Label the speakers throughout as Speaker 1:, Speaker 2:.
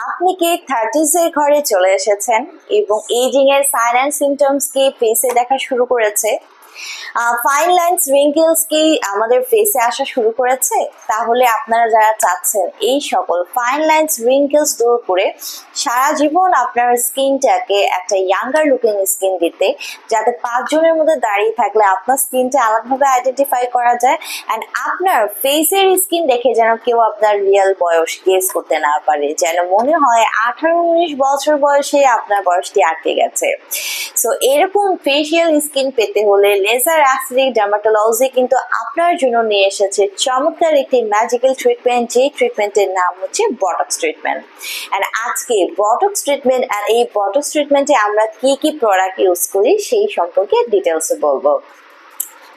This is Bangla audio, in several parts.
Speaker 1: আপনি কি থার্টিস এর ঘরে চলে এসেছেন এবং এজিং এর সাইন অ্যান্ড সিমটমস কি ফেসে দেখা শুরু করেছে? ফাইন লাইন্স রিঙ্কেলস কি আমাদের ফেসে আসা শুরু করেছে? তাহলে আপনারা যারা চাচ্ছেন এই সকল ফাইন লাইন্স রিঙ্কেলস দূর করে সারা জীবন আপনার স্কিনটাকে একটা ইয়াঙ্গার লুকিং স্কিন দিতে, যাতে পাঁচজনের মধ্যে দাঁড়িয়ে থাকলে আপনার স্কিনটা আলাদাভাবে আইডেন্টিফাই করা যায় অ্যান্ড আপনার ফেসের স্কিন দেখে যেন কেউ আপনার রিয়েল বয়স গেস করতে না পারে। যেন মনে হয় আঠারো উনিশ বছর বয়সে আপনার বয়সটি আটকে গেছে। সো এরকম ফেসিয়াল স্কিন পেতে হলে লেজার অ্যাসিডিক ডার্মাটোলজি কিন্তু আপনার জন্য নিয়ে এসেছে চমৎকার একটি ম্যাজিক্যাল ট্রিটমেন্ট যে ট্রিটমেন্টের নাম হচ্ছে বটক্স ট্রিটমেন্ট অ্যান্ড আজকে বটক্স ট্রিটমেন্ট আর এই বটক্স ট্রিটমেন্টে আমরা কি কি প্রোডাক্ট ইউজ করি সেই সম্পর্কে ডিটেলসে বলব।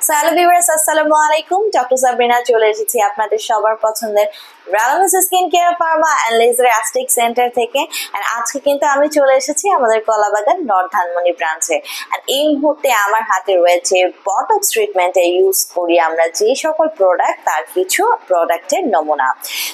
Speaker 1: হ্যালো ভিউয়ার্স আসসালামু আলাইকুম। ডক্টর সাবরিনা চলে এসেছি আপনাদের সবার পছন্দের রালামিস skin care pharma and centre থেকে। অ্যান্ড আজকে কিন্তু আমি চলে এসেছি আমাদের কলাবাগান নর্থ ধানমনি ব্রাঞ্চে। অ্যান্ড এই মুহূর্তে আমার হাতে রয়েছে বটক্স ট্রিটমেন্টে ইউজ করি আমরা যে সকল প্রোডাক্ট তার কিছু প্রোডাক্টের নমুনা।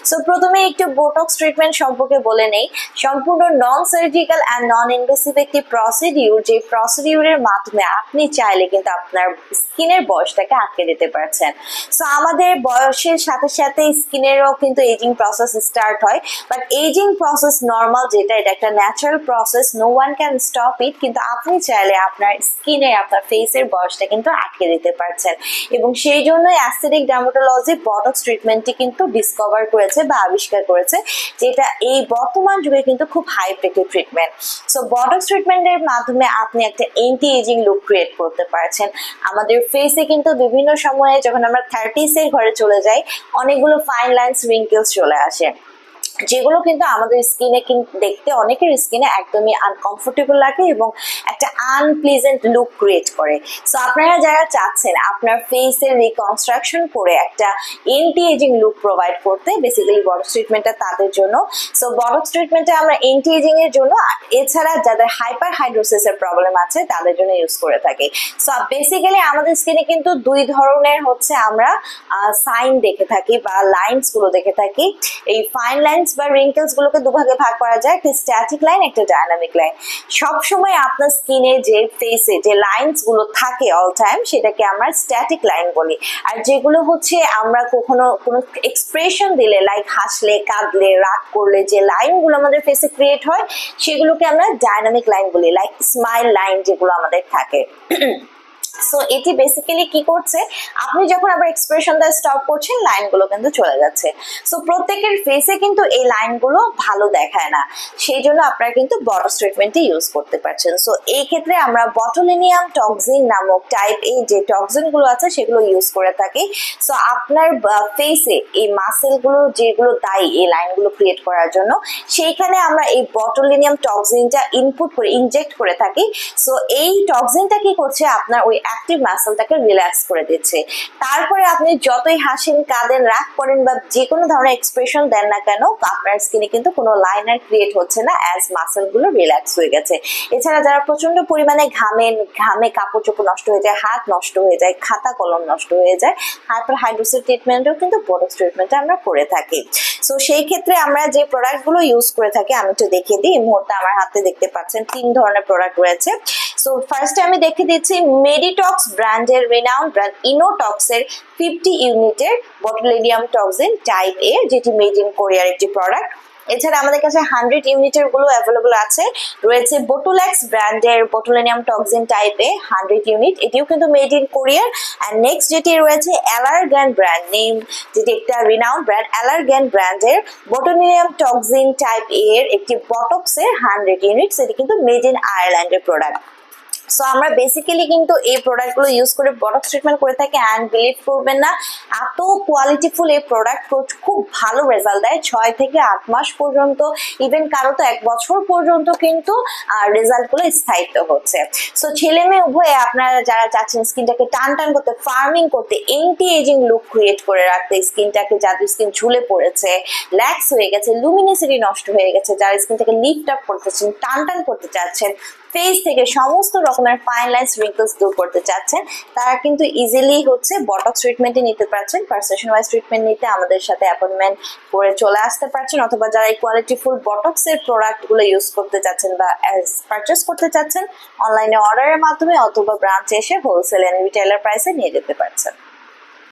Speaker 1: সো প্রথমে একটু বোটক্স ট্রিটমেন্ট সম্পর্কে বলে নেই। সম্পূর্ণ non surgical and non invasive একটি প্রসিডিউর যে প্রসিডিউরের মাধ্যমে আপনি চাইলে কিন্তু আপনার স্কিনের বয়সটাকে আটকে দিতে পারছেন। সো আমাদের বয়সের সাথে সাথে স্কিনেরও কিন্তু এজিং প্রসেস স্টার্ট হয় বাট এজিং প্রসেস নর্মাল যেটা, এটা একটা natural process no one can stop it কিন্তু আপনি চাইলে আপনার স্কিনে আপনার ফেসের বয়সটা কিন্তু আটকে দিতে পারছেন। এবং সেই জন্যই অ্যাসিডিক ডার্মাটোলজি বটক্স ট্রিটমেন্টটি কিন্তু ডিসকভার করেছে বা আবিষ্কার করেছে, যেটা এই বর্তমান যুগে কিন্তু খুব হাই পেকের ট্রিটমেন্ট সো বটক্স ট্রিটমেন্টের মাধ্যমে আপনি একটা এন্টি এজিং লুক ক্রিয়েট করতে পারছেন। আমাদের ফেসে কিন্তু বিভিন্ন সময়ে যখন আমরা থার্টিসের ঘরে চলে যাই, অনেকগুলো ফাইন লাইন লাইন্স রিঙ্কেলস চলে আসে যেগুলো কিন্তু আমাদের স্কিনে কিন্তু দেখতে অনেকের স্কিনে একদমই আনকমফোর্টেবল লাগে এবং একটা আনপ্লিজেন্ট লুক ক্রিয়েট করে। সো আপনারা যারা চাচ্ছেন আপনার ফেসের রিকনস্ট্রাকশন করে একটা এন্টি এজিং লুক প্রোভাইড করতে বেসিক্যালি বটক্স ট্রিটমেন্টটা তাদের জন্য। সো বটক্স ট্রিটমেন্টে আমরা এন্টি এজিং এর জন্য, এছাড়া যাদের হাইপার হাইড্রোসিসের প্রবলেম আছে, তাদের জন্য ইউজ করে থাকি। সো বেসিক্যালি আমাদের স্কিনে কিন্তু দুই ধরনের হচ্ছে আমরা সাইন দেখে থাকি বা লাইনসগুলো দেখে থাকি। এই ফাইন লাইন্স বা রিঙ্কেলস গুলোকে দুভাগে ভাগ করা যায়। একটা স্ট্যাটিক লাইন একটা ডায়নামিক লাইন সব সময় আপনার স্কিনে যে ফেসে যে লাইনসগুলো থাকে অল টাইম সেটাকে আমরা স্ট্যাটিক লাইন বলি। আর যেগুলো হচ্ছে আমরা কখনো কোনো এক্সপ্রেশন দিলে লাইক হাসলে, কাঁদলে, রাগ করলে যে লাইনগুলো আমাদের ফেসে ক্রিয়েট হয়, সেগুলোকে আমরা ডায়নামিক লাইন বলি লাইক স্মাইল লাইন যেগুলো আমাদের থাকে। সো এটি বেসিক্যালি কি করছে? আপনি যখন আবার স্টপ করছেন লাইনগুলো কিন্তু চলে যাচ্ছে। সো প্রত্যেকের ফেসে কিন্তু এই লাইনগুলো ভালো দেখায় না। সেই জন্য আপনারা কিন্তু ইউজ করতে পারছেন। সো এই ক্ষেত্রে আমরা বটলিনিয়াম টক্সিন নামক টাইপ এ যে টক্সিনগুলো আছে, সেগুলো ইউজ করে থাকি। সো আপনার ফেসে এই মাসেলগুলো যেগুলো দায়ী এই লাইনগুলো ক্রিয়েট করার জন্য, সেইখানে আমরা এই বটলিনিয়াম টক্সিনটা ইনপুট করে ইনজেক্ট করে থাকি। সো এই টক্সিনটা কি করছে? আপনার ওই অ্যাক্টিভ মাসেলটাকে রিল্যাক্স করে দিচ্ছে। তারপরে আপনি যতই হাসেন, কাঁদেন, রাগ করেন বা যে কোনো ধরনের এক্সপ্রেশন দেন না কেন, আপনার স্কিনে কিন্তু কোনো লাইনার ক্রিয়েট হচ্ছে না অ্যাজ মাসেলগুলো রিল্যাক্স হয়ে গেছে। এছাড়া যারা প্রচণ্ড পরিমাণে ঘামেন, ঘামে কাপড় চোপড় নষ্ট হয়ে যায়, হাত নষ্ট হয়ে যায়, খাতা কলম নষ্ট হয়ে যায় হাইপার হাইড্রোসিস ট্রিটমেন্টও কিন্তু বোটক্স ট্রিটমেন্টে আমরা করে থাকি। সো সেই ক্ষেত্রে আমরা যে প্রোডাক্টগুলো ইউজ করে থাকি, আমি একটু দেখিয়ে দিই। এই মুহূর্তে আমার হাতে দেখতে পাচ্ছেন তিন ধরনের প্রোডাক্ট রয়েছে। সো ফার্স্টে আমি দেখে দিচ্ছি মেডিটক্স ব্র্যান্ডের রেনাউন্ড ব্র্যান্ড ইনোটক্সের ফিফটি ইউনিটের বটুলিনিয়াম টক্সিন টাইপ এ যেটি মেড ইন কোরিয়ার একটি প্রোডাক্ট এছাড়া আমাদের কাছে হান্ড্রেড ইউনিটেরগুলো অ্যাভেলেবল আছে। রয়েছে বোটোল্যাক্স ব্র্যান্ডের botulinum toxin type A hundred unit এটিও কিন্তু মেড ইন কোরিয়ার অ্যান্ড নেক্সট যেটি রয়েছে অ্যালারগ্যান ব্র্যান্ড নেম যেটি একটা রিনাউন্ড ব্র্যান্ড অ্যালারগ্যান ব্র্যান্ডের বোটোনিয়াম টক্সিন টাইপের একটি বটক্সের হান্ড্রেড ইউনিট সেটি কিন্তু মেড ইন আয়ারল্যান্ডের প্রোডাক্ট সো আমরা বেসিক্যালি কিন্তু এই প্রোডাক্টগুলো ইউজ করে বটক্স ট্রিটমেন্ট করে থাকি অ্যান্ড বিলিভ করবেন না, এত কোয়ালিটিফুল এই প্রোডাক্ট খুব ভালো রেজাল্ট দেয় ছয় থেকে আট মাস পর্যন্ত ইভেন কারও তো এক বছর পর্যন্ত কিন্তু রেজাল্টগুলো স্থায়িত্ব হচ্ছে। সো ছেলে মেয়ে উভয়ে আপনারা যারা চাচ্ছেন স্কিনটাকে টান টান করতে ফার্মিং করতে এন্টি এজিং লুক ক্রিয়েট করে রাখতে স্কিনটাকে যাদের স্কিন ঝুলে পড়েছে ল্যাক্স হয়ে গেছে লুমিনেসিটি নষ্ট হয়ে গেছে, যারা স্কিনটাকে লিফট আপ করতেছেন টান টান করতে চাচ্ছেন ফেস থেকে সমস্ত রকমের ফাইন লাইন্স রিঙ্কলস দূর করতে চাচ্ছেন, তারা কিন্তু ইজিলি হচ্ছে বটক্স ট্রিটমেন্টই নিতে পারছেন পারসেশন ওয়াইজ ট্রিটমেন্ট নিতে আমাদের সাথে অ্যাপয়েন্টমেন্ট করে চলে আসতে পারছেন, অথবা যারা এই কোয়ালিটি ফুল বটক্স এর প্রোডাক্টগুলো ইউজ করতে চাচ্ছেন বা পারচেস করতে চাচ্ছেন অনলাইনে অর্ডারের মাধ্যমে অথবা ব্রাঞ্চে এসে হোলসেল এন্ড রিটেলার প্রাইসে নিয়ে যেতে পারছেন।